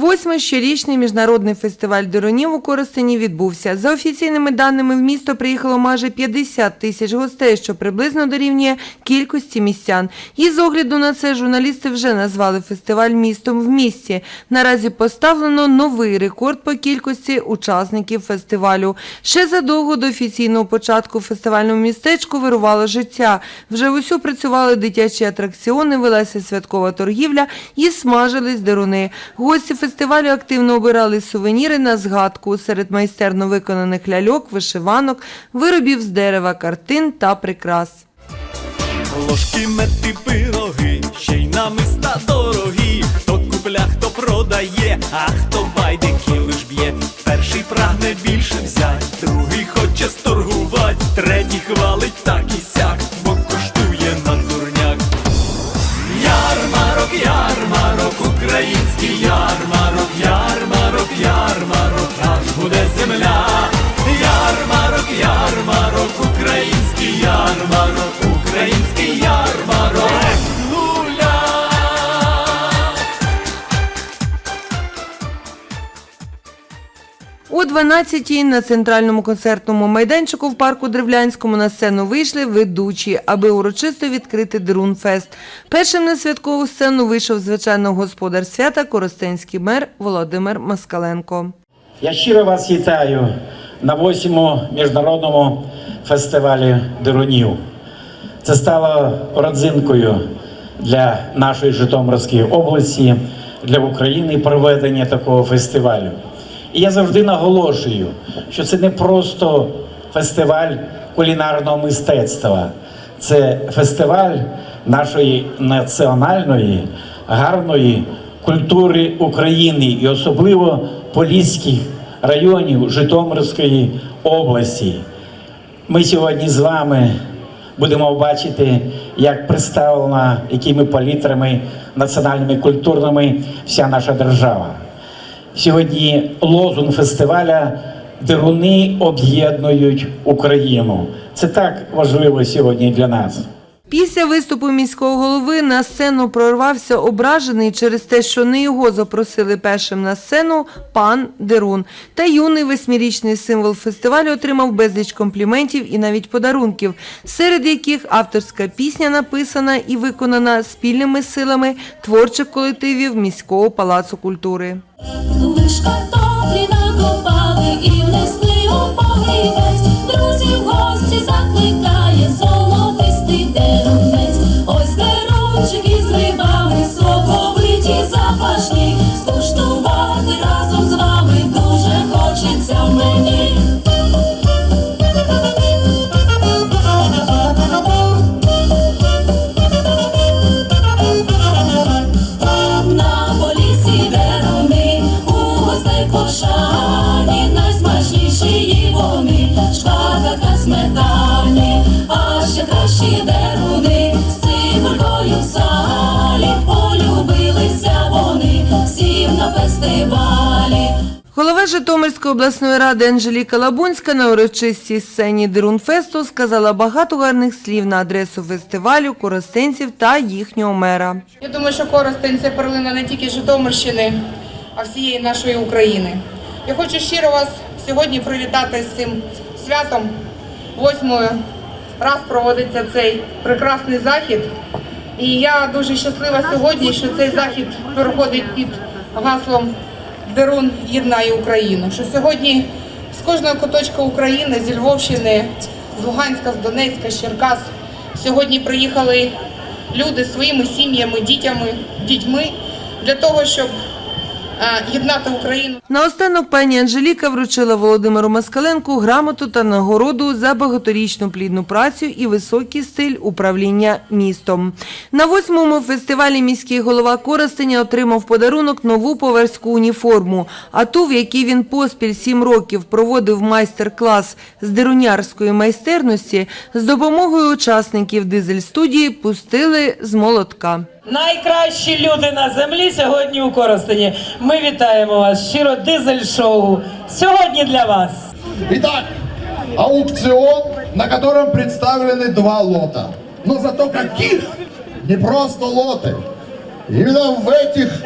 Восьмий щорічний міжнародний фестиваль дронів у Коростені відбувся. За офіційними даними, в місто приїхало майже 50 тисяч гостей, що приблизно дорівнює кількості містян. І з огляду на це журналісти вже назвали фестиваль містом в місті. Наразі поставлено новий рекорд по кількості учасників фестивалю. Ще задовго до офіційного початку в фестивальному містечку вирувало життя. Вже усю працювали дитячі атракціони, велася святкова торгівля і смажились деруни. Гості фестивалю активно обирали сувеніри на згадку серед майстерно виконаних ляльок, вишиванок, виробів з дерева, картин та прикрас. Ложки, мети, пироги, ще й намиста дорогі. Хто купля, хто продає, а хто байдики лиш б'є. 11-й на центральному концертному майданчику в парку Древлянському на сцену вийшли ведучі, аби урочисто відкрити Друнфест. Першим на святкову сцену вийшов звичайно господар свята Коростенський мер Володимир Москаленко. Я щиро вас вітаю на 8-му міжнародному фестивалі дерунів. Це стало родзинкою для нашої Житомирської області, для України проведення такого фестивалю. І я завжди наголошую, що це не просто фестиваль кулінарного мистецтва, це фестиваль нашої національної гарної культури України і особливо поліських районів Житомирської області. Ми сьогодні з вами будемо бачити, як представлена якими палітрами національними культурними вся наша держава. Сьогодні лозунг фестиваля Деруни об'єднують Україну. Це так важливо сьогодні для нас. Після виступу міського голови на сцену прорвався ображений через те, що не його запросили першим на сцену пан Дерун. Та юний восьмирічний символ фестивалю отримав безліч компліментів і навіть подарунків, серед яких авторська пісня написана і виконана спільними силами творчих колективів міського палацу культури. Лиш картоплі накопали і внесли у погрібець. Друзів гості закликає золотистий дерунець. Ось з грибами, соковиті запашні. Скуштувати разом з вами дуже хочеться мені. Голова Житомирської обласної ради Анжеліка Лабунська на урочистій сцені Дерунфесту сказала багато гарних слів на адресу фестивалю, коростенців та їхнього мера. Я думаю, що Коростень це перлина не тільки Житомирщини, а всієї нашої України. Я хочу щиро вас сьогодні привітати з цим святом. Восьмою раз проводиться цей прекрасний захід. І я дуже щаслива сьогодні, що цей захід проходить під гаслом Дерун єднає Україну. Що сьогодні з кожного куточка України, зі Львовщини, з Луганська, з Донецька, з Черкас, сьогодні приїхали люди своїми сім'ями, дітями, дітьми для того, щоб єднати Україну. Наостанок пані Анжеліка вручила Володимиру Москаленку грамоту та нагороду за багаторічну плідну працю і високий стиль управління містом. На восьмому фестивалі міський голова Коростеня отримав подарунок нову поварську уніформу, а ту, в якій він поспіль сім років проводив майстер-клас з дерунярської майстерності, з допомогою учасників дизель-студії пустили з молотка. Найкращі люди на землі сьогодні у Коростені. Ми вітаємо вас щиро дизель-шоу. Сьогодні для вас. Итак, аукцион, на котором представлены два лота. Но зато каких? Не просто лоты. Именно в этих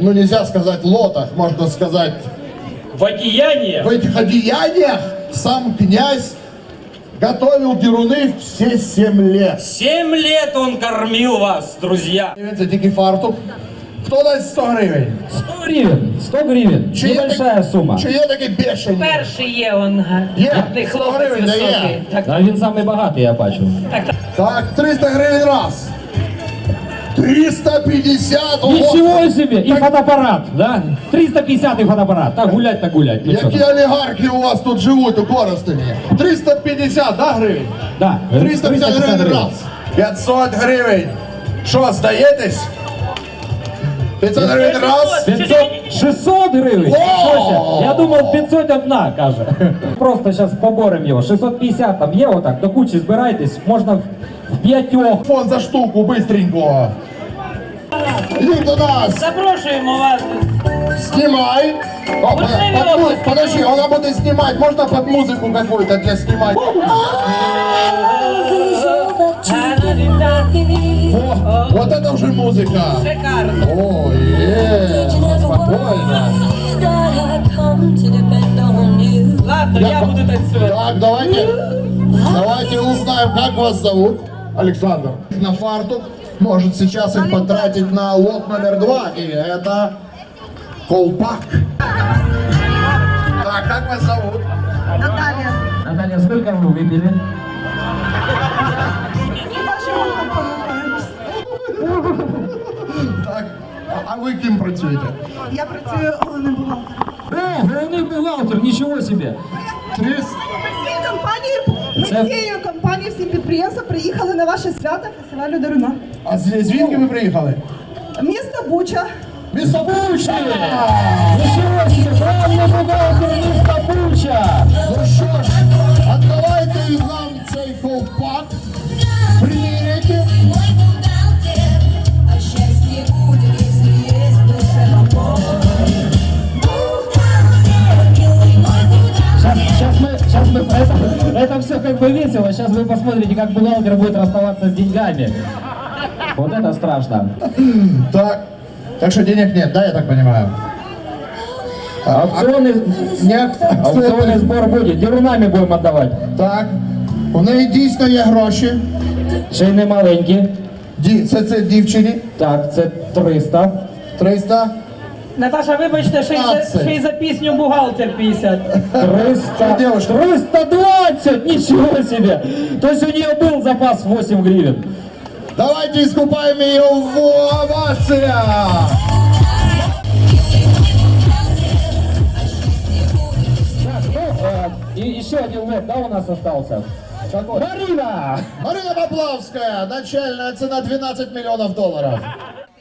ну нельзя сказать лотах, можно сказать В одеянии в этих одеяниях сам князь готовил деруны все семь лет. семь лет он кормил вас, друзья. Дивіться, тільки фартук. Хто дасть 100 гривень? 100 гривен, 100 гривен, Чи є небольшая так- сумма. Чи є такі бешені? Перший є он Є, гарний 100 хлопець гривень дає. високий. Так, Да, він самый богатый, я бачу. Так, 300 гривень раз. 350, ого. Ничего себе! И фотоаппарат, да? 350 и фотоаппарат. Так гулять, так гулять. Ну, что Які там? олігархи у вас тут живуть у Коростені? 350, да, гривень? Да, 350 гривень раз. 500 гривень. Що, здаєтесь? 500 гривень раз. 500, 600 гривен? О! Ничего себе. Я думал 501, каже. Просто сейчас поборем его. 650 там є отак, до кучі збирайтесь, можна в- в п'ятьох. Фон за штуку, быстренько. Иди до нас. Запрошуємо вас. Снимай. О, под- под вот. муз- подожди, она будет снимать. Можно под музыку какую-то для снимать? О, вот это уже музыка. Шикарно. О, е, спокойно. Ладно, я буду танцювати. Так, давайте, давайте узнаем, как вас зовут. Александр. На фартук может сейчас их потратить на лот номер два, и это колпак. Так, как вас зовут? Наталья, сколько вы выпили? Так, а- ви ким працюєте? Я працюю головним бухгалтером. О, головний бухгалтер, нічого себе. Трис. Ми Це- всією компанією, всі підприємства приїхали на ваше свято фестивалю Даруна. А з- звідки ви приїхали? Місто Буча. Місто Буча! Нічого бухгалтер міста Буча. Ну що ж, а давайте нам цей колпак приміряйте. весело. Сейчас вы посмотрите, как бухгалтер будет расставаться с деньгами. Вот это страшно. Так, так що денег нет, да, я так понимаю? А, Аукционный, Нет, аукционный сбор будет. Дерунами будем отдавать. Так, у неї дійсно є гроші. Ще й не маленькі. Ді- Це, це дівчині. Так, це 300. 300. Наташа, вибачте, ще й за, 15. ще й за пісню бухгалтер 50. 300. девушка. 320! Ничего себе! То есть у нее был запас 8 гривен. Давайте искупаем ее в овациях. И еще один лот, да, у нас остался? Какой? Марина! Марина Поплавская, начальная цена 12 миллионов долларов.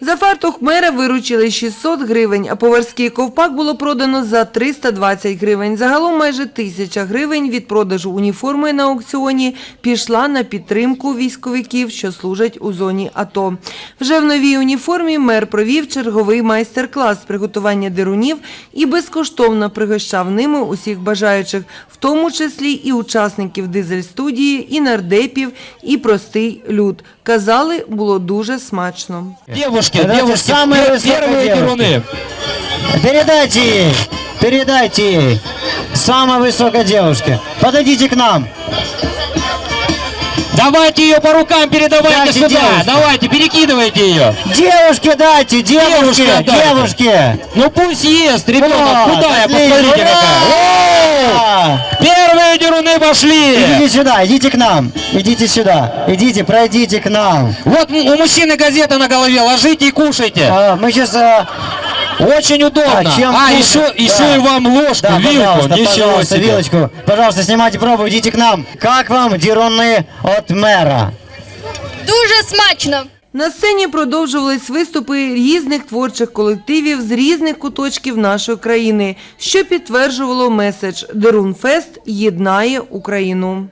За фартух мера виручили 600 гривень, а поварський ковпак було продано за 320 гривень. Загалом майже тисяча гривень від продажу уніформи на аукціоні пішла на підтримку військовиків, що служать у зоні АТО. Вже в новій уніформі мер провів черговий майстер-клас з приготування дирунів і безкоштовно пригощав ними усіх бажаючих, в тому числі і учасників дизель-студії, і нардепів, і простий люд. Казали, було дуже смачно. Девушки, девушки, пер- первые деруны. Передайте ей, передайте ей, самой высокой девушке. Подойдите к нам. Давайте ее по рукам передавайте Дайте сюда. девушке. Давайте, перекидывайте ее. Девушке дайте, девушке, Девушке девушке. Ну пусть ест, ребенок. Вот, Куда я? Посмотрите какая. Ура! О! Первые деруны пошли. Идите сюда, идите к нам, идите сюда, идите, пройдите к нам. Вот у мужчины газета на голове. Ложите и кушайте. А, мы сейчас... Очень удобно. А, чем А, хуже? еще, еще Да. и вам ложку, да, вилку. пожалуйста, Ничего пожалуйста, себе. вилочку. Пожалуйста, снимайте пробу, идите к нам. Как вам деруны от мэра? Дуже смачно. На сцені продовжувались виступи різних творчих колективів з різних куточків нашої країни, що підтверджувало меседж Дерунфест єднає Україну.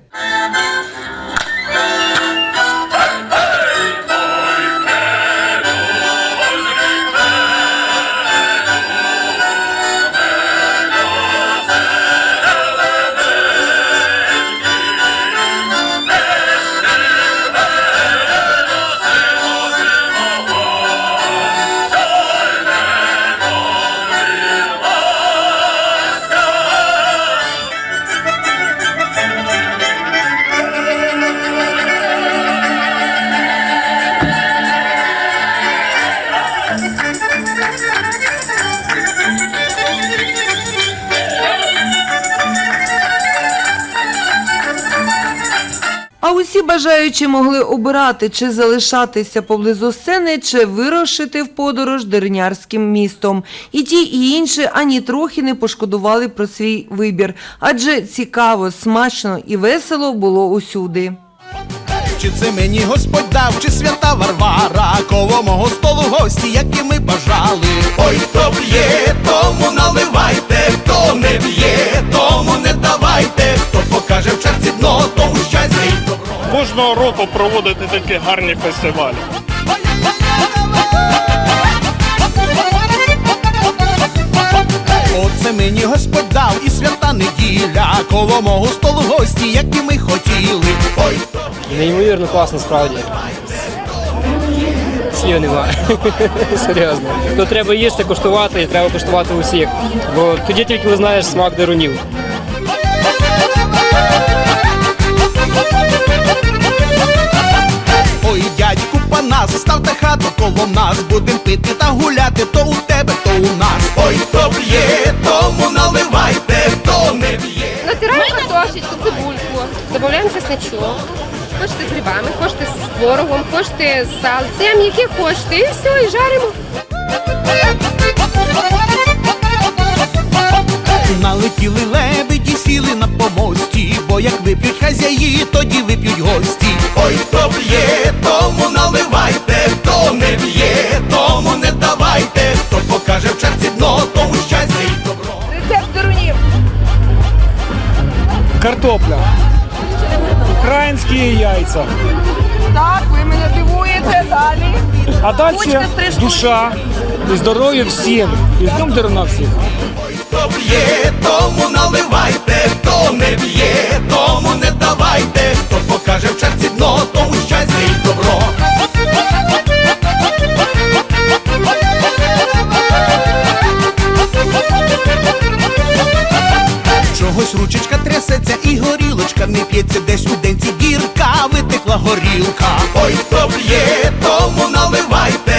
Бажаючі могли обирати, чи залишатися поблизу сцени, чи вирушити в подорож дернярським містом. І ті, і інші ані трохи не пошкодували про свій вибір, адже цікаво, смачно і весело було усюди. Чи це мені Господь дав, чи свята Варвара, коло мого столу гості, які ми бажали. Ой, хто б'є, тому наливайте, хто не б'є, тому не давайте, хто покаже в черці дно, тому щастя й добро. Кожного року проводити такі гарні фестивалі. Оце мені Господь дав і свята неділя, коло мого столу гості, які ми хотіли. Ой, Неймовірно класно, справді. Слів немає. Серйозно. То треба їсти, коштувати, і треба коштувати усіх. Бо тоді тільки визнаєш смак дерунів. Панас, ставте хату коло нас, будем пити та гуляти, то у тебе, то у нас. Ой, хто б'є, тому наливайте, хто не б'є. Натираємо картошечку, цибульку, додаємо чесничок. Хочете з грибами, хочете з творогом, хочете з салцем, які хочете, і все, і жаримо. Налетіли лебеді, сіли на помості, бо як вип'ють хазяї, тоді вип'ють гості. Ой, хто б'є, тому наливайте, хто не б'є, тому не давайте, хто покаже в черці дно, тому щастя й добро. Рецепт дурнів. Картопля. Українські яйця. Так, ви мене дивуєте далі. А далі душа і здоров'я всім. І з днем деруна всіх. Ой, Хто б'є, тому наливайте, не б'є, тому не давайте, хто покаже в черці дно, тому щастя й добро. Чогось ручечка трясеться і горілочка не п'ється, десь у денці дірка витекла горілка. Ой, хто б'є, тому наливайте,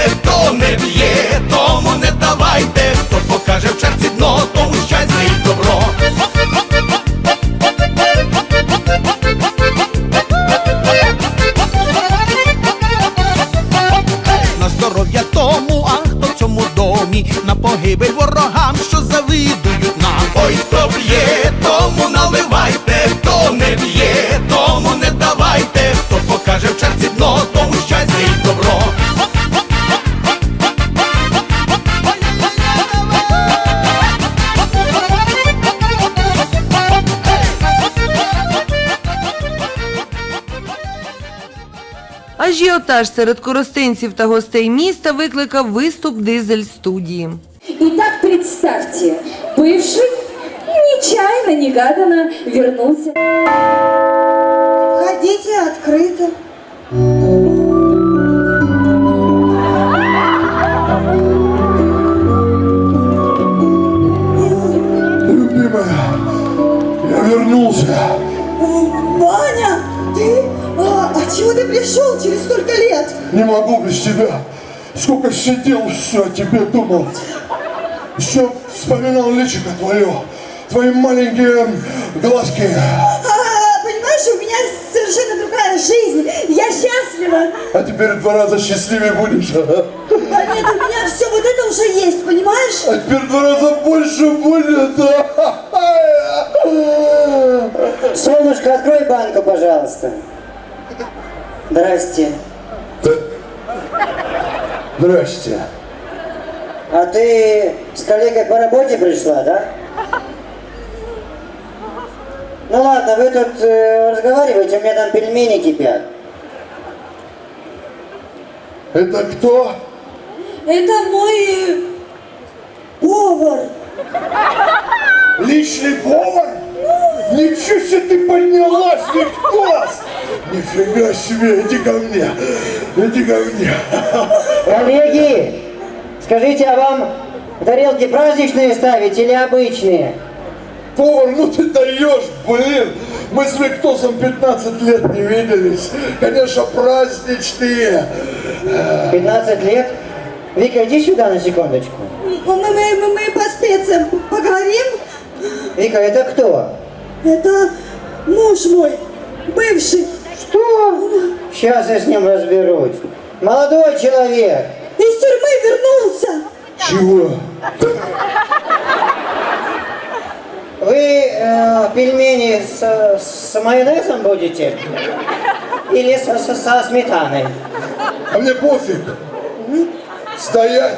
Ажіотаж серед коростенців та гостей міста викликав виступ дизель студії. І так представьте, бывший нечаянно, негаданно вернулся. Ходите открыто. Не могу без тебя. Сколько сидел, все о тебе думал. Все вспоминал личико твое. Твои маленькие глазки. А, понимаешь, у меня совершенно другая жизнь. Я счастлива. А теперь в два раза счастливее будешь. А нет, у меня все вот это уже есть, понимаешь? А теперь в два раза больше будет. Солнышко, открой банку, пожалуйста. Здрасте. Здрасте. А ты с коллегой по работе пришла, да? Ну ладно, вы тут э, разговариваете, у меня там пельмени кипят. Это кто? Это мой э, повар. Личный повар? Ничего себе ты поднялась, Виктос! Нифига себе, иди ко мне, иди ко мне. Коллеги, скажите, а вам тарелки праздничные ставить или обычные? Повар, ну ты даешь, блин! Мы с Виктосом 15 лет не виделись. Конечно, праздничные. 15 лет? Вика, иди сюда на секундочку. Мы, мы, мы, мы по специям поговорим. Вика, это кто? Это муж мой, бывший. Что? Сейчас я с ним разберусь. Молодой человек! Из тюрьмы вернулся. Чего? Вы э, пельмени с, с майонезом будете? Или со, со- со сметаной? А мне пофиг. Стоять.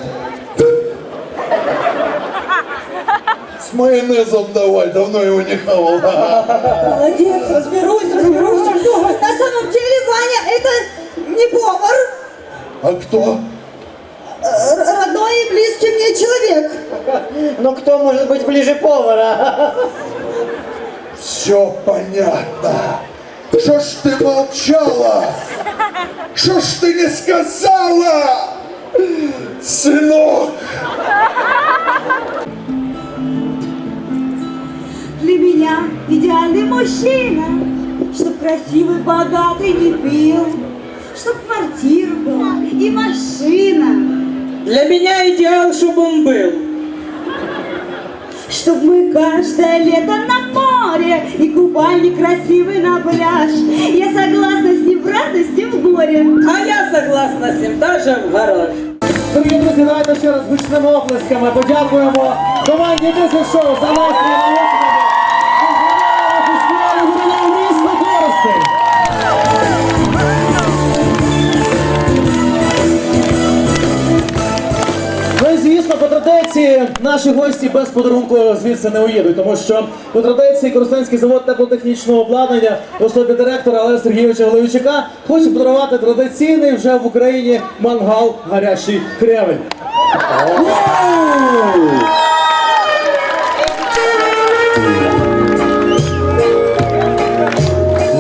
Майонезом давай, давно его не хавал. Молодец, разберусь, разберусь. На самом деле, Ваня, это не повар, А кто? родной и близкий мне человек. Ну кто может быть ближе повара? Все понятно. Что ж ты молчала? Что ж ты не сказала? Сынок! Для меня идеальный мужчина, чтоб красивый, богатый не пил, чтоб квартира была и машина, Для меня идеал, чтобы он был. чтоб мы каждое лето на море и купальник красивый на пляж. Я согласна с ним в радости, в горе. А я согласна з цим даже в гараж. Дорогі друзі, давайте ще раз гучними оплесками подякуємо команді Дизель Шоу за настрій Звісно, по традиції наші гості без подарунку звідси не уїдуть, тому що по традиції Коростенський завод теплотехнічного обладнання в особі директора Олега Сергійовича Головичука хоче подарувати традиційний вже в Україні мангал гарячий кремень.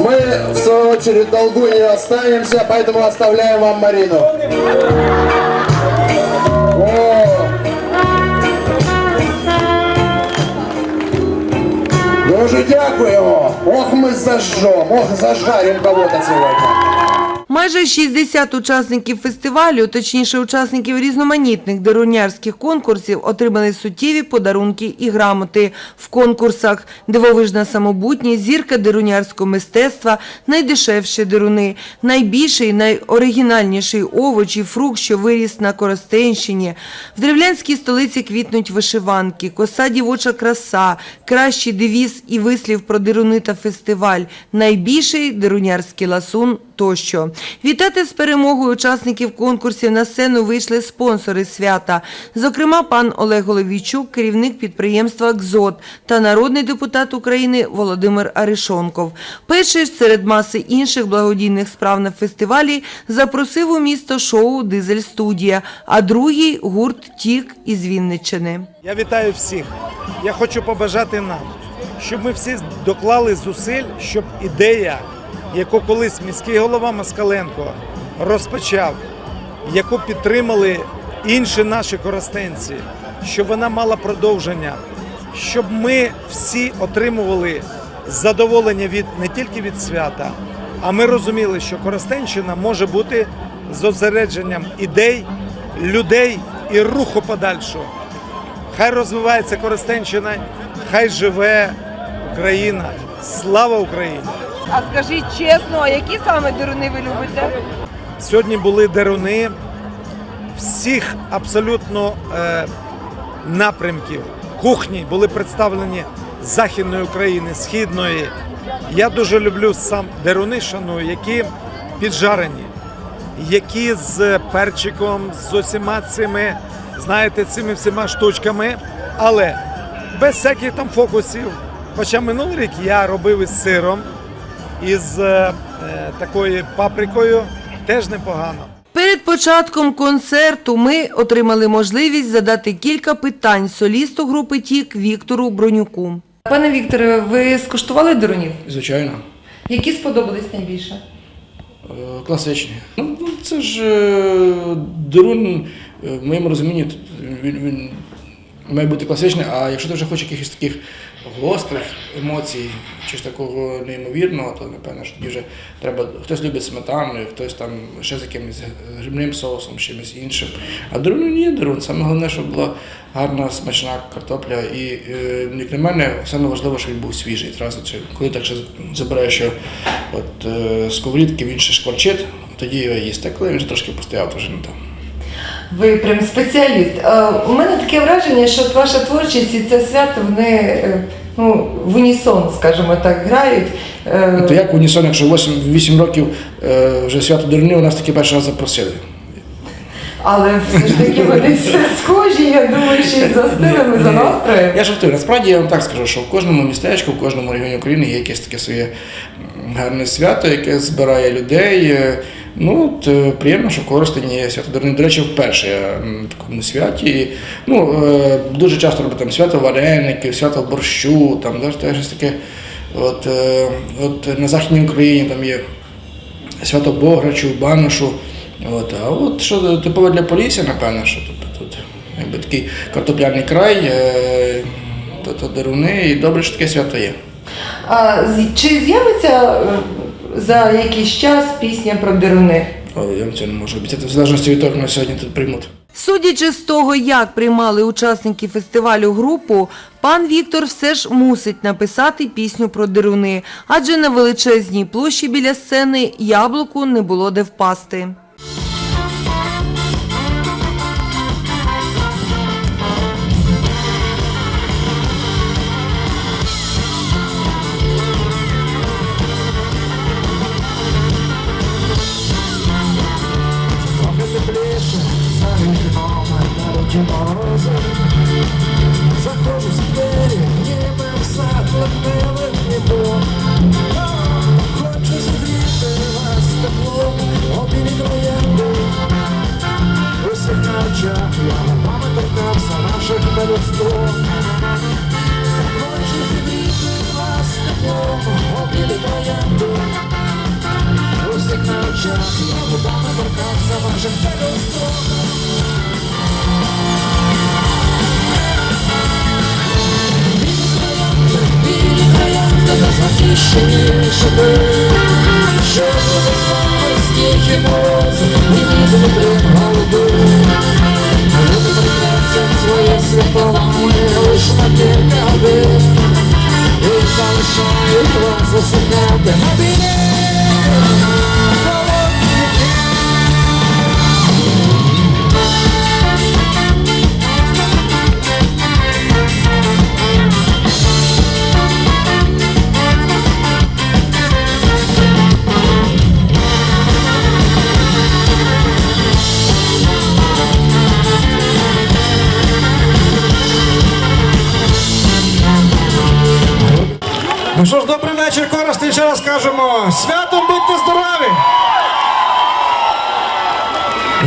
Мы, в свою очередь, долгу не останемся, поэтому оставляем вам Марину. Дуже дякуємо. Ох, ми зажжем, ох, зажарим кого-то сьогодні. Майже 60 учасників фестивалю, точніше учасників різноманітних дерунярських конкурсів, отримали суттєві подарунки і грамоти в конкурсах «Дивовижна самобутність», «Зірка дерунярського мистецтва», «Найдешевші деруни», «Найбільший, найоригінальніший овоч і фрукт, що виріс на Коростенщині». В древлянській столиці квітнуть вишиванки, коса дівоча краса, кращий девіз і вислів про деруни та фестиваль, найбільший дерунярський ласун тощо. Вітати з перемогою учасників конкурсів на сцену вийшли спонсори свята, зокрема пан Олег Головійчук, керівник підприємства «Кзот» та народний депутат України Володимир Аришонков. Перший серед маси інших благодійних справ на фестивалі запросив у місто шоу «Дизель студія», а другий – гурт «Тік» із Вінниччини. Я вітаю всіх. Я хочу побажати нам, щоб ми всі доклали зусиль, щоб ідея, яку колись міський голова Москаленко розпочав, яку підтримали інші наші коростенці, щоб вона мала продовження, щоб ми всі отримували задоволення від не тільки від свята, а ми розуміли, що Коростенщина може бути зосередженням ідей, людей і руху подальшого. Хай розвивається Коростенщина, хай живе Україна. Слава Україні! А скажіть чесно, а які саме деруни ви любите? Сьогодні були деруни всіх абсолютно е, напрямків кухні були представлені Західної України, Східної. Я дуже люблю сам деруни, шаную, які піджарені, які з перчиком, з усіма цими, знаєте, цими всіма штучками, але без всяких там фокусів. Хоча минулий рік я робив із сиром, із е, е, такою паприкою, теж непогано. Перед початком концерту ми отримали можливість задати кілька питань солісту групи «Тік» Віктору Бронюку. Пане Вікторе, ви скуштували дерунів? Звичайно, Які сподобались найбільше? е, класичні. Ну, це ж дерун, в моєму розумінні, він, він має бути класичний, а якщо ти вже хочеш якихось таких гострих емоцій, чи ж такого неймовірного, то напевно, що тоді вже треба. Хтось любить сметаною, хтось там ще з якимось грибним соусом, чимось іншим. А дерун ні, дерун. Саме головне, щоб була гарна смачна картопля. І е, як на мене, саме важливо, щоб він був свіжий. Зразу чи коли так ще забираєш що от е, сковорідки, він ще шкварчить, тоді його їсти. Коли він вже трошки постояв, то вже не там. Ви прям спеціаліст. Е, У мене таке враження, що ваша творчість і це свято вони е, ну, в унісон, скажімо так, грають. Е, То як унісон, якщо 8, 8 років вже свято дурнів, нас таке перший раз запросили. Але все ж таки вони всі схожі, я думаю, що і за стилями, за настроєм. Я жартую. Насправді я вам так скажу, що в кожному містечку, в кожному регіоні України є якесь таке своє гарне свято, яке збирає людей. Ну, от, е, приємно, що є свято До речі, вперше я в такому святі. Ну, е, дуже часто роблять там свято вареників, свято борщу, там да, теж таке. От, е, от на Західній Україні там є свято Бограчу, Баношу. От, а от що типове для Полісся, напевно, що тобто, тут якби такий картопляний край, е, то, то деруни, і добре, що таке свято є. А чи з'явиться е, за якийсь час пісня про деруни? Ой, я цього не можу обіцяти, в залежності від того, як нас сьогодні тут приймуть. Судячи з того, як приймали учасники фестивалю групу, пан Віктор все ж мусить написати пісню про деруни, адже на величезній площі біля сцени яблуку не було де впасти.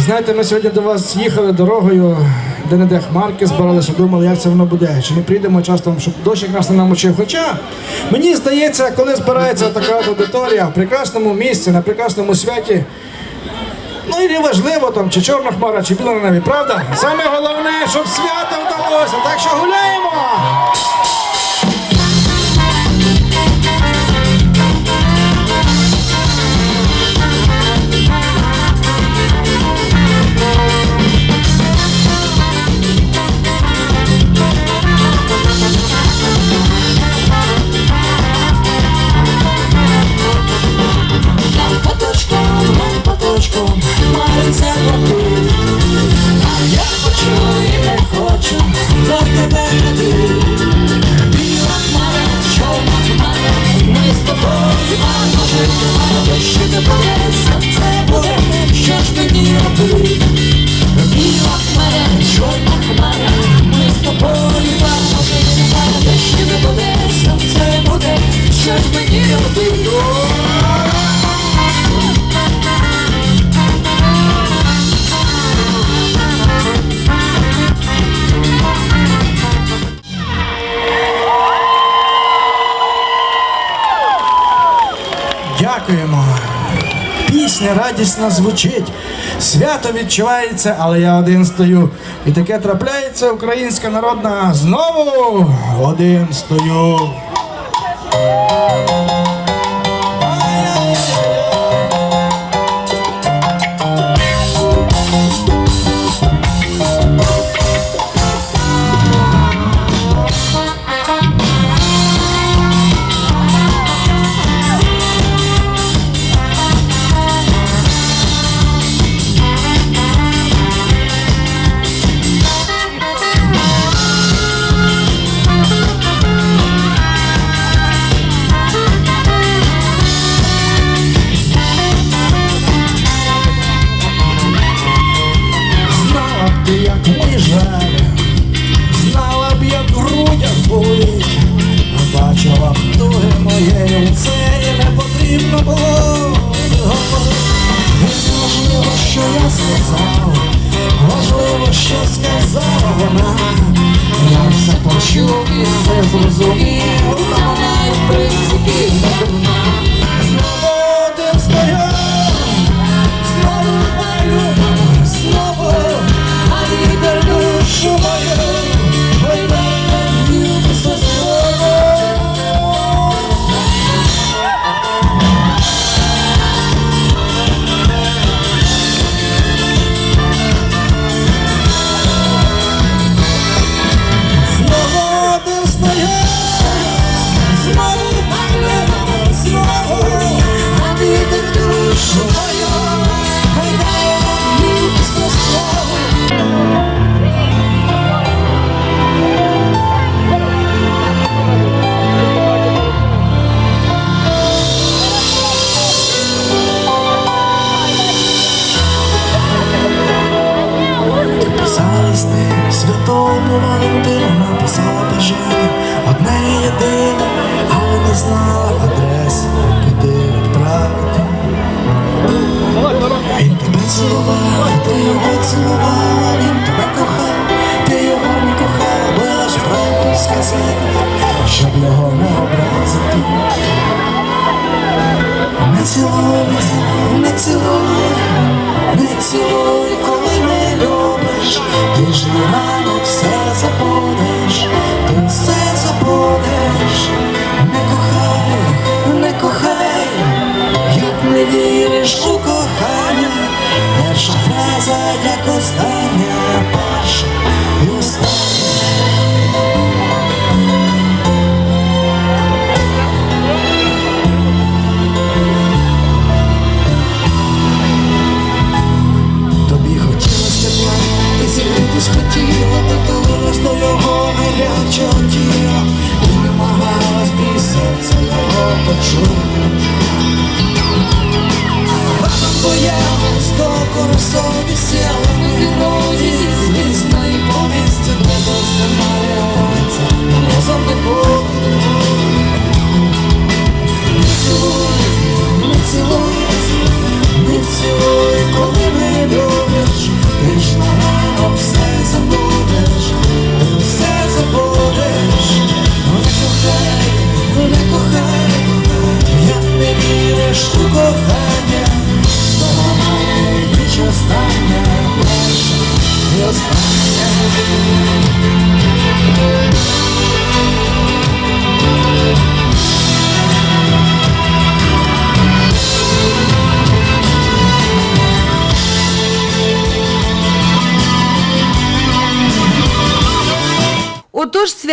Знаєте, ми сьогодні до вас їхали дорогою, де не де хмарки збиралися, думали, як це воно буде. Чи не прийдемо часом, щоб дощ якраз не намочив. Хоча мені здається, коли збирається така аудиторія в прекрасному місці, на прекрасному святі. Ну і не важливо там, чи чорна хмара, чи біла на небі, правда? Саме головне, щоб свято вдалося. Так що гуляємо! Дякуємо. Пісня радісно звучить, свято відчувається, але я один стою. І таке трапляється українська народна знову один стою. Yeah.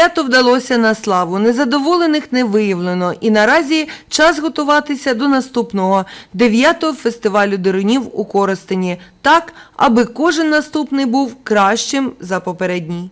Свято вдалося на славу. Незадоволених не виявлено. І наразі час готуватися до наступного дев'ятого фестивалю дерунів у Коростені, так аби кожен наступний був кращим за попередній.